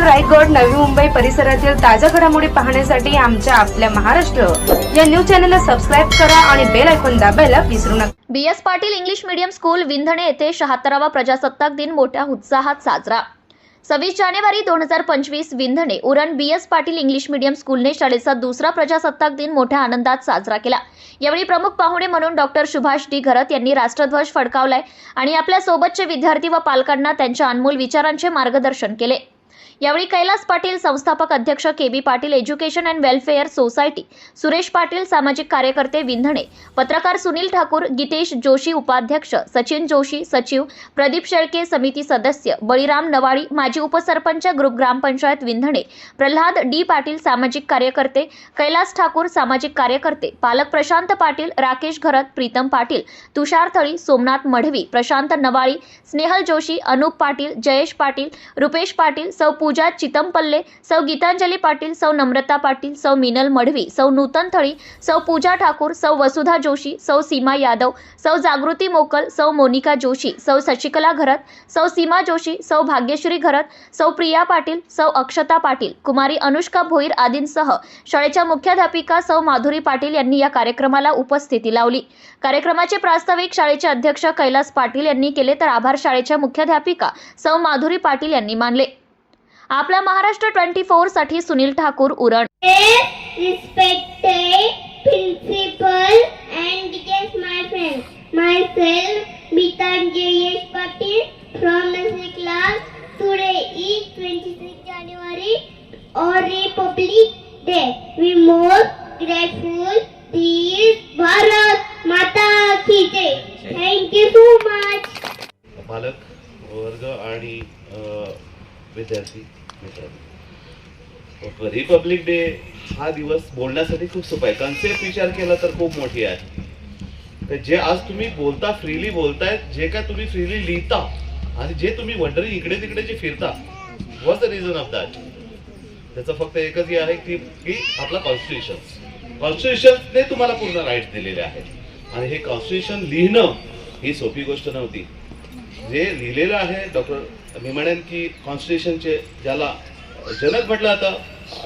पाटण रायगड नवी मुंबई परिसरातील ताज्या घडामोडी पाहण्यासाठी आमच्या आपल्या महाराष्ट्र या न्यूज चॅनलला सबस्क्राईब करा आणि बेल ऐकून दाबायला विसरू नका. B S Patil English medium school Vindhane येथे शहात्तरावा प्रजासत्ताक दिन मोठ्या उत्साहात साजरा. सव्वीस जानेवारी दोन हजार पंचवीस Vindhane Uran B S Patil English medium स्कूलने शाळेचा दुसरा प्रजासत्ताक दिन मोठ्या आनंदात साजरा केला. यावेळी प्रमुख पाहुणे म्हणून डॉक्टर सुभाष डी घरत यांनी राष्ट्रध्वज फडकावलाय आणि आपल्या सोबतचे विद्यार्थी व पालकांना त्यांच्या अनमोल विचारांचे मार्गदर्शन केले. यावेळी कैलास पाटील संस्थापक अध्यक्ष K B Patil education and welfare society Suresh Patil सामाजिक कार्यकर्ते विंधणे पत्रकार सुनील ठाकूर गीतेश जोशी उपाध्यक्ष सचिन जोशी सचिव प्रदीप शेळके समिती सदस्य बळीराम नवाळी माजी उपसरपंच ग्रुप ग्रामपंचायत विंधणे प्रल्हाद डी पाटील सामाजिक कार्यकर्ते कैलास ठाकूर सामाजिक कार्यकर्ते पालक प्रशांत पाटील राकेश घरत प्रीतम पाटील तुषार थळी सोमनाथ मढवी प्रशांत नवाळी स्नेहल जोशी अनुप पाटील जयेश पाटील रुपेश पाटील सौ सौ पूजा चितमपल्ले सौ गीतांजली पाटील सौ नम्रता पाटील सौ मिनल मढवी सौ नूतन थळी सौ पूजा ठाकूर सौ वसुधा जोशी सौ सीमा यादव सौ जागृती मोकल सौ मोनिका जोशी सौ शशिकला घरत सौ सीमा जोशी सौ भाग्यश्री घरत सौ प्रिया पाटील सौ अक्षता पाटील कुमारी अनुष्का भोईर आदींसह शाळेच्या मुख्याध्यापिका सौ माधुरी पाटील यांनी या कार्यक्रमाला उपस्थिती लावली. कार्यक्रमाचे प्रास्ताविक शाळेचे अध्यक्ष कैलास पाटील यांनी केले तर आभार शाळेच्या मुख्याध्यापिका सौ माधुरी पाटील यांनी मानले. आपल्या Maharashtra twenty फोरसाठी Sunil Thakur Uran. Principal and my friend myself Mitan Jayesh Patil from class today is twenty six January uh republic republic day हा दिवस बोलण्यासाठी खूप सोपा आहे. कन्सेप्ट विचार केला तर खूप मोठी आहे. तर जे आज तुम्ही बोलता फ्रीली बोलताय जे काय तुम्ही फ्रीली लिहिता आणि जे तुम्ही वंडरी इकडे तिकडे जे फिरता was the reason of that त्याचं फक्त एकच हे आहे की की आपला कॉन्स्टिट्युशन कॉन्स्टिट्युशनने तुम्हाला पूर्ण राईट दिलेले आहेत. आणि हे कॉन्स्टिट्युशन लिहिणं ही सोपी गोष्ट नव्हती. जे लिहिलेलं आहे डॉक्टर मी म्हणेन की कॉन्स्टिट्युशनचे ज्याला जनक म्हटलं जातं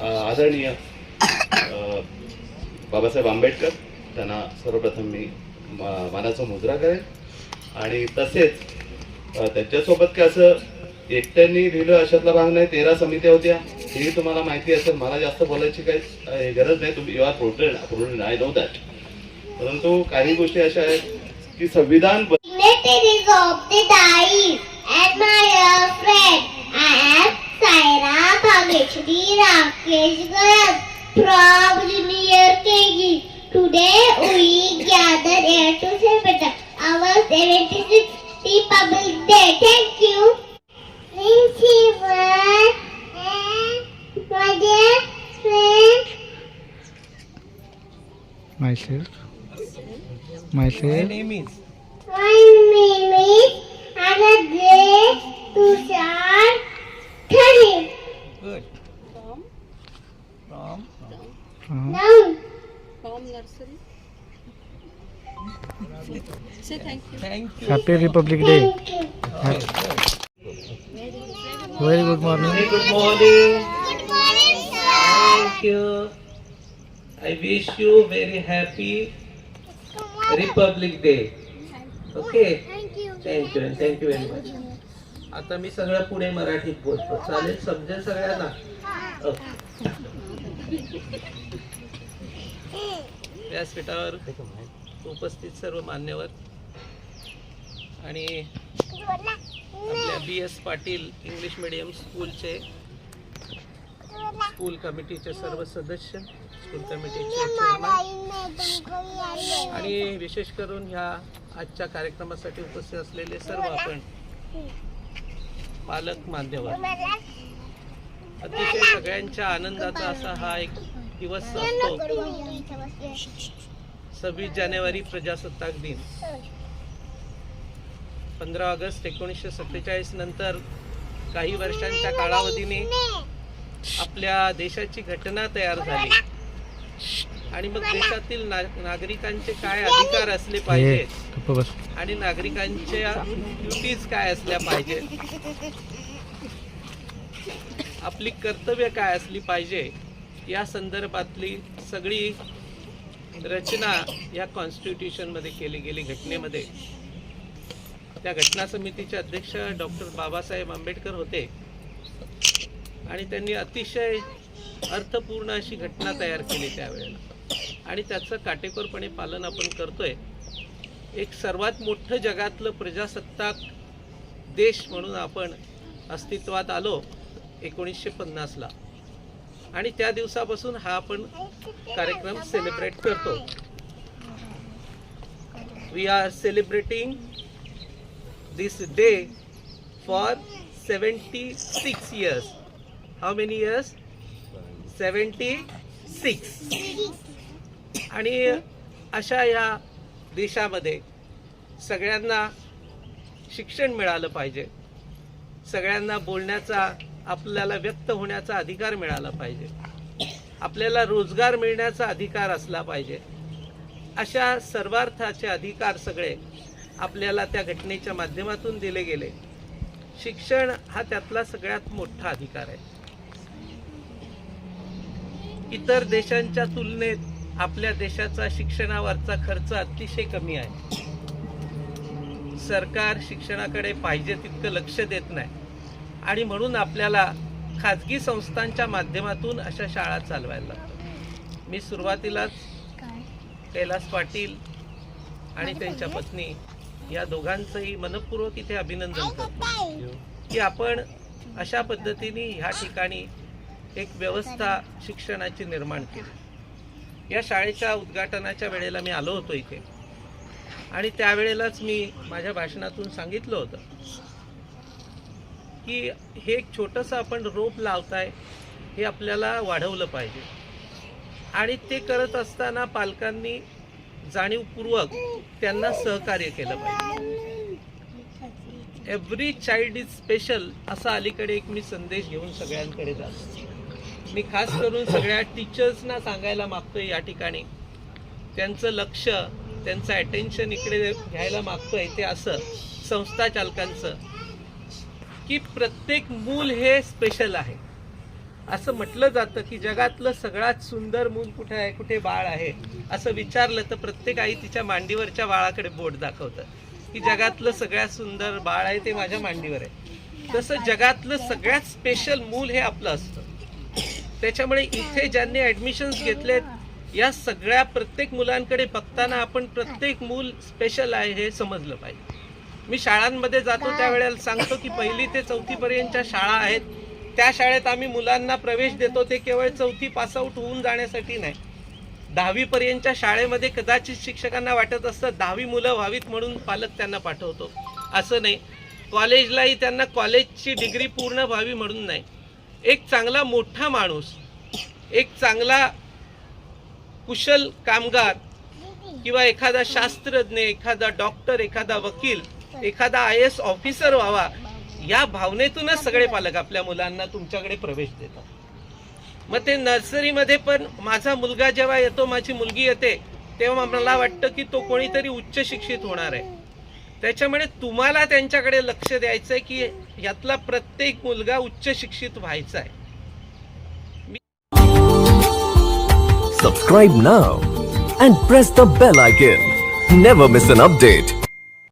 आदरणीय बाबासाहेब आंबेडकर त्यांना सर्वप्रथम मी मानाचा मुजरा करेन आणि तसेच त्यांच्यासोबत काय असं एकट्यांनी लिहिलं अशातला भाग नाही तेरा समित्या होत्या. हेही तुम्हाला माहिती असेल मला जास्त बोलायची काही गरज नाही. तुम्ही you are protected protected I know that परंतु काही गोष्टी अशा आहेत की संविधान Shri Ramkrishna from Junior KG. Today we gather here to celebrate our 76th Republic Day. Thank you. Principal and my dear friend. Myself. Myself. My name is. My name is I'm a Anadesh Tushar Tharir. Good. Morning Very good morning. Good morning, sir. Thank you. I wish you very happy Republic Day. Okay. Thank you. Thank you and thank you very much. आता मी सगळं पुणे मराठीत बोलतो चालेल समजेल सगळ्यांना Okay. व्यासपीठावर उपस्थित सर्व मान्यवर आणि आपल्या B S Patil English medium स्कूलचे स्कूल कमिटीचे सर्व सदस्य स्कूल कमिटीचे आणि विशेष करून ह्या आजच्या कार्यक्रमासाठी उपस्थित असलेले सर्व आपण पालक मान्यवर. अतिशय सगळ्यांच्या आनंदाचा असा हा एक दिवस असतो. सव्वीस जानेवारी प्रजासत्ताक दिन. पंधरा ऑगस्ट एकोणीसशे सत्तेचाळीस नंतर काही वर्षांच्या कालावधीने आपल्या देशाची घटना तयार झाली. आणि मग देशातील ना नागरिकांचे काय अधिकार असले पाहिजेत? आणि नागरिकांच्या ड्युटीज काय असल्या पाहिजेत? आपली कर्तव्य काय असली पाहिजे या संदर्भातली सगळी रचना या कॉन्स्टिट्यूशनमध्ये केली गेली घटनेमध्ये. त्या घटना समितीचे अध्यक्ष डॉक्टर बाबासाहेब आंबेडकर होते. आणि त्यांनी अतिशय अर्थपूर्ण अशी घटना तयार केली त्यावेळेला. आणि त्याचं काटेकोरपणे पालन आपण करतोय. एक सर्वात मोठं जगातलं प्रजासत्ताक देश म्हणून आपण अस्तित्वात आलो. एकोणीसशे पन्नासला. आणि त्या दिवसापासून हा आपण कार्यक्रम सेलिब्रेट करतो. We are celebrating this day for seventy six years how many years seventy six आणि अशा या देशामध्ये सगळ्यांना शिक्षण मिळालं पाहिजे. सगळ्यांना बोलण्याचा आपल्याला व्यक्त होण्याचा अधिकार मिळाला पाहिजे. आपल्याला रोजगार मिळण्याचा अधिकार असला पाहिजे. अशा सर्वार्थाचे अधिकार सगळे आपल्याला त्या घटनेच्या माध्यमातून दिले गेले. शिक्षण हा त्यातला सगळ्यात मोठा अधिकार आहे. इतर देशांच्या तुलनेत आपल्या देशाचा शिक्षणावरचा खर्च अतिशय कमी आहे. सरकार शिक्षणाकडे पाहिजे तितकं लक्ष देत नाही. आणि म्हणून आपल्याला खाजगी संस्थांच्या माध्यमातून अशा शाळा चालवायला लागतात. मी सुरुवातीलाच कैलास पाटील आणि त्यांच्या पत्नी या दोघांचंही मनपूर्वक इथे अभिनंदन करतो. की आपण अशा पद्धतीने ह्या ठिकाणी एक व्यवस्था शिक्षणाची निर्माण केली. या शाळेच्या उद्घाटनाच्या वेळेला मी आलो होतो इथे. आणि त्यावेळेलाच मी माझ्या भाषणातून सांगितलं होतं. की हे एक छोटंसं आपण रोप लावताय हे आपल्याला वाढवलं पाहिजे. आणि ते करत असताना पालकांनी जाणीवपूर्वक त्यांना सहकार्य केलं पाहिजे. एव्हरी चाइल्ड इज स्पेशल असा अलीकडे एक मी संदेश घेऊन सगळ्यांकडे जातो. मी खास करून सगळ्या टीचर्सना सांगायला मागतोय या ठिकाणी. त्यांचं लक्ष त्यांचं अटेन्शन इकडे घ्यायला मागतोय ते असं संस्था चालकांचं. की प्रत्येक मूल हे स्पेशल आहे. असं म्हटलं जातं की जगातलं सगळ्यात सुंदर मूल कुठे आहे कुठे बाळ आहे असं विचारलं तर प्रत्येक आई तिच्या मांडीवरच्या बाळाकडे बोट दाखवतं. की जगातलं सगळ्यात सुंदर बाळ आहे ते माझ्या मांडीवर आहे. तसं जगातलं सगळ्यात स्पेशल मूल हे आपलं असतं. त्याच्यामुळे इथे ज्यांनी ऍडमिशन्स घेतलेत या सगळ्या प्रत्येक मुलांकडे बघताना आपण प्रत्येक मूल स्पेशल आहे हे समजलं पाहिजे. मी शाळांमध्ये जातो त्यावेळेला सांगतो की पहिली ते चौथी पर्यंतच्या शाळा आहेत. त्या शाळेत आम्ही मुलांना प्रवेश देतो. ते केवळ चौथी पासआउट होऊन जाण्यासाठी नाही. दहावी पर्यंतच्या शाळेमध्ये कदाचित शिक्षकांना वाटत असतं दहावी मुलं व्हावीत म्हणून पालक त्यांना पाठवतो. असं नाही. कॉलेजलाही त्यांना कॉलेजची डिग्री पूर्ण व्हावी म्हणून नाही. एक चांगला मोठा माणूस एक चांगला कुशल कामगार किंवा एखादा शास्त्रज्ञ एखादा डॉक्टर एखादा वकील एखादा आय एस ऑफिसर व्हावा या भावनेतूनच सगळे पालक आपल्या मुलांना तुमच्याकडे प्रवेश देतात. मग ते नर्सरीमध्ये पण माझा मुलगा जेव्हा येतो माझी मुलगी येते तेव्हा मला वाटतं की तो कोणीतरी उच्च शिक्षित होणार आहे. त्याच्यामुळे तुम्हाला त्यांच्याकडे लक्ष द्यायचं आहे की यातला प्रत्येक मुलगा उच्च शिक्षित व्हायचा आहे. Subscribe now and press the bell icon never miss an update